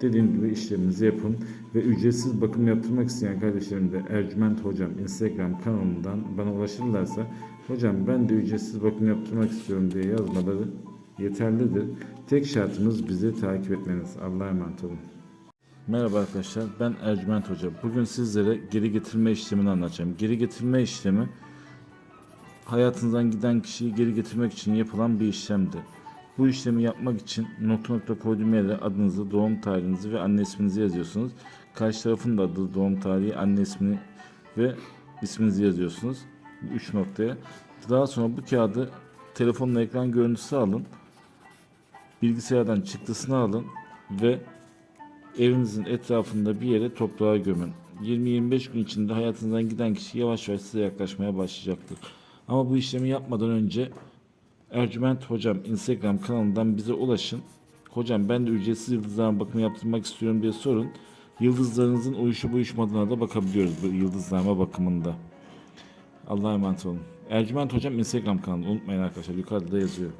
Dediğim gibi işleminizi yapın ve ücretsiz bakım yaptırmak isteyen kardeşlerim de Ercüment Hocam Instagram kanalından bana ulaşırlarsa Hocam ben de ücretsiz bakım yaptırmak istiyorum diye yazmaları yeterlidir. Tek şartımız bizi takip etmeniz. Allah'a emanet olun. Merhaba arkadaşlar ben Ercüment Hoca. Bugün sizlere geri getirme işlemini anlatacağım. Geri getirme işlemi hayatınızdan giden kişiyi geri getirmek için yapılan bir işlemdir. Bu işlemi yapmak için nokta nokta koyduğum yere adınızı, doğum tarihinizi ve anne isminizi yazıyorsunuz. Karşı tarafın da adı, doğum tarihi, anne ismini ve isminizi yazıyorsunuz. Bu üç noktaya. Daha sonra bu kağıdı telefonla ekran görüntüsü alın. Bilgisayardan çıktısını alın ve evinizin etrafında bir yere toprağa gömün. 20-25 gün içinde hayatınızdan giden kişi yavaş yavaş size yaklaşmaya başlayacaktır. Ama bu işlemi yapmadan önce Ercüment Hocam Instagram kanalından bize ulaşın. Hocam ben de ücretsiz yıldızlarıma bakım yaptırmak istiyorum diye sorun. Yıldızlarınızın uyuşup uyuşmadığına da bakabiliyoruz bu yıldızlarma bakımında. Allah'a emanet olun. Ercüment Hocam Instagram kanalı unutmayın arkadaşlar yukarıda da yazıyor.